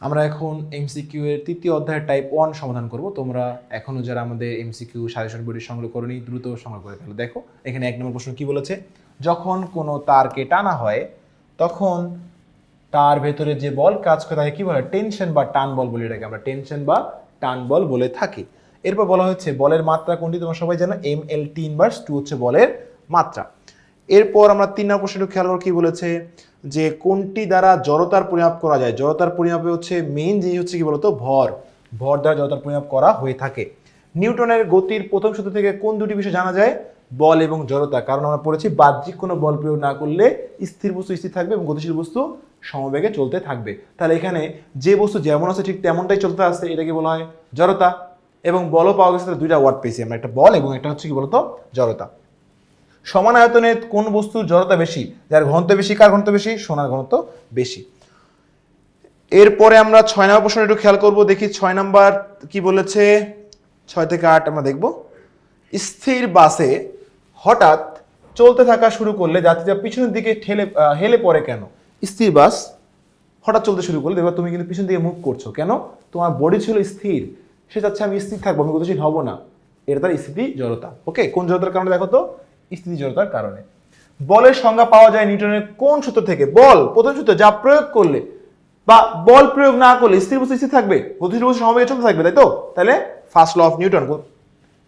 আমরা এখন এমসিকিউ এর তৃতীয় অধ্যায়ের টাইপ ওয়ান সমাধান করব। তোমরা এখনও যারা আমাদের এমসিকিউ সাজেশন বইটি সংগ্রহ করনি, দ্রুত সংগ্রহ করে ফেলো। দেখো, এখানে এক নম্বর প্রশ্ন কি বলেছে? যখন কোনো তারকে টানা হয়, তখন তার ভেতরে যে বল কাজ করে তাকে কি বলে? টেনশন বা টান বল বলে এটাকে আমরা। টেনশন বা টান বল বলে থাকি। এরপর বলা হচ্ছে বলের মাত্রা কোনটি? তোমরা সবাই জানো M L T inverse two হচ্ছে বলের মাত্রা। এরপর আমরা তিন নম্বর প্রশ্নটা খেয়াল করো, কি বলেছে? যে কোনটি দ্বারা জড়তার পরিমাপ করা যায়? জড়তার পরিমাপে হচ্ছে মেইন জিনিস হচ্ছে কি বলতো? ভর। ভর দ্বারা জড়তার পরিমাপ করা হয়ে থাকে। নিউটনের গতির প্রথম সূত্র থেকে কোন দুটি বিষয় জানা যায়? বল এবং জড়তা। কারণ আমরা পড়েছি বাহ্যিক কোনো বল প্রয়োগ না করলে স্থির বস্তু স্থির থাকবে এবং গতিশীল বস্তু সমবেগে চলতে থাকবে। তাহলে এখানে যে বস্তু যেমন আছে ঠিক তেমনটাই চলতে আসছে, এটাকে বলা হয় জড়তা। এবং বলও পাওয়া গেছে দুইটা ওয়ার্ড পেয়েছি আমরা, একটা বল এবং একটা হচ্ছে কি বলতো? জড়তা। সমান আয়তনে কোন বস্তুর জড়তা বেশি? যার ঘনত্ব বেশি, কার ঘনত্ব বেশি? সোনার ঘনত্ব বেশি। এরপরে আমরা ছয় নম্বর প্রশ্ন একটু খেয়াল করব, দেখি ছয় নাম্বার কি বলেছে? ছয় থেকে আট আমরা দেখব। স্থির বাসে হঠাৎ চলতে থাকা শুরু করলে যাত্রীরা পিছনের দিকে ঠেলে হেলে পড়ে কেন? স্থির বাস হঠাৎ চলতে শুরু করলে দেখবা তুমি কিন্তু পিছন দিকে মুভ করছ। কেন? তোমার বডি ছিল স্থির। সে চাচ্ছে আমি স্থির থাকব, আমি গতিশীল হব না। এটা তার স্থিতি জড়তা। ওকে কোন জড়তার কারণে দেখো তো? স্থিতি জড়তার কারণে। বলের সংজ্ঞা পাওয়া যায় নিউটনের কোন সূত্র থেকে? বল, প্রথম সূত্র যা প্রয়োগ করলে বা বল প্রয়োগ না করলে স্থির বস্তু স্থির থাকবে গতিশীল বস্তু সমবেগে চলতে থাকবে, তাই তো? তাহলে first law of Newton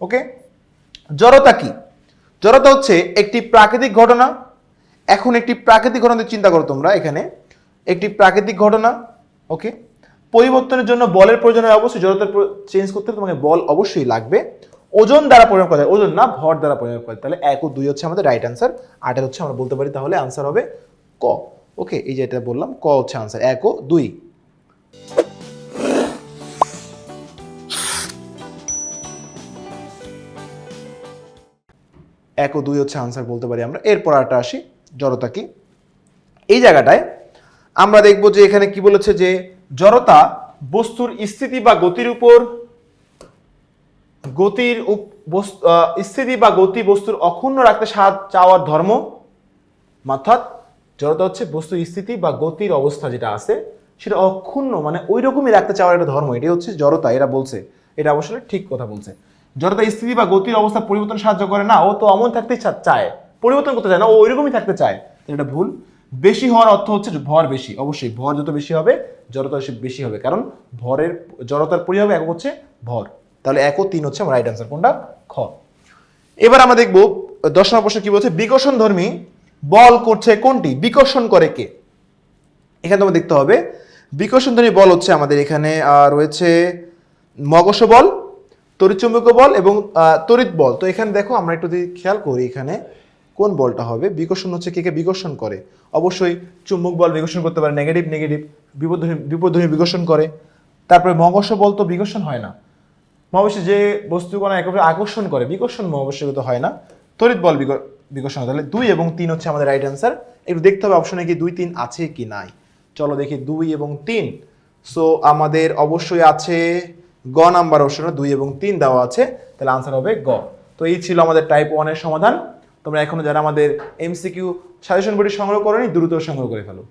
okay জড়তা কি? জড়তা হচ্ছে একটি প্রাকৃতিক ঘটনা। এখন একটি প্রাকৃতিক ঘটনা চিন্তা করো তোমরা এখানে। একটি প্রাকৃতিক ঘটনা ওকে পরিবর্তনের জন্য বলের প্রয়োজন হয় অবশ্যই জড়তা চেঞ্জ করতে তোমাকে বল অবশ্যই লাগবে। ওজন দ্বারা পরিমাপ করা ওজন না, ভর দ্বারা পরিমাপ করা তাহলে এক ও দুই হচ্ছে আমাদের রাইট আনসার আটের হচ্ছে আমরা বলতে পারি, তাহলে আনসার হবে ক। ওকে, এই যে এটা বললাম, ক হচ্ছে আনসার এক ও দুই। এক ও দুই হচ্ছে আনসার বলতে পারি আমরা। এরপর আরটা আসি, জড়তা কি? এই জায়গাটায় আমরা দেখব যে এখানে কি বলেছে যে জড়তা বস্তুর স্থিতি বা গতির উপর গতির স্থিতি বা গতি বস্তুর অক্ষুণ্ণ রাখতে সাহায্য চাওয়ার ধর্ম, অর্থাৎ জড়তা হচ্ছে বস্তুর স্থিতি বা গতির অবস্থা যেটা আছে, সেটা অক্ষুণ্ণ মানে ওই রকমই রাখতে চাওয়ার একটা ধর্ম। এটাই হচ্ছে জড়তা, এরা বলছে। এটা অবশ্যই ঠিক কথা বলছে। জড়তা, স্থিতি বা গতির অবস্থা পরিবর্তন সাহায্য করে না, ও তো অমন থাকতেই চা- চায়, পরিবর্তন করতে চায় না, ও ওই রকমই থাকতে চায়। এটা ভুল। বেশি হওয়ার অর্থ হচ্ছে ভর বেশি। অবশ্যই ভর যত বেশি হবে, জড়তা বেশি হবে। কারণ ভরের জড়তার পরিভাবে একক হচ্ছে ভর। তাহলে এক ও তিন হচ্ছে আমার রাইট আনসার কোনটা? খ। এবার আমরা দেখব দশ নম্বর প্রশ্ন কি বলছে? বিকর্ষণ ধর্মী বল করছে কোনটি? বিকর্ষণ করে কে? এখানে তোমার দেখতে হবে বিকর্ষণধর্মী বল হচ্ছে আমাদের এখানে রয়েছে মগস বল তড়িৎচুম্বকীয় বল এবং তড়িৎ বল। তো এখানে দেখো, আমরা একটু যদি খেয়াল করি এখানে, কোন বলটা হবে? বিকর্ষণ হচ্ছে কে কে? বিকর্ষণ করে। অবশ্যই চুম্বক বল বিকর্ষণ করতে পারে নেগেটিভ নেগেটিভ বিপদধর্মী বিপদধর্মী বিকর্ষণ করে। তারপরে মগস বল তো বিকর্ষণ হয় না। মহাবিশ্বে যে বস্তু কোনো একেবারে আকর্ষণ করে, বিকর্ষণ মহাবিশ্বগত হয় না। তড়িৎ বল বিক- বিকর্ষণ তাহলে দুই এবং তিন হচ্ছে আমাদের রাইট অ্যান্সার একটু দেখতে হবে অপশনে কি দুই, তিন আছে কি নাই। চলো দেখি দুই এবং তিন। সো আমাদের অবশ্যই আছে গ নাম্বার অপশনে দুই এবং তিন দেওয়া আছে। তাহলে আনসার হবে গ। তো এই ছিল আমাদের টাইপ ওয়ানের সমাধান। তোমরা এখনও যারা আমাদের এমসিকিউ সাজেশন বইটি সংগ্রহ করোনি, দ্রুত সংগ্রহ করে ফেলো।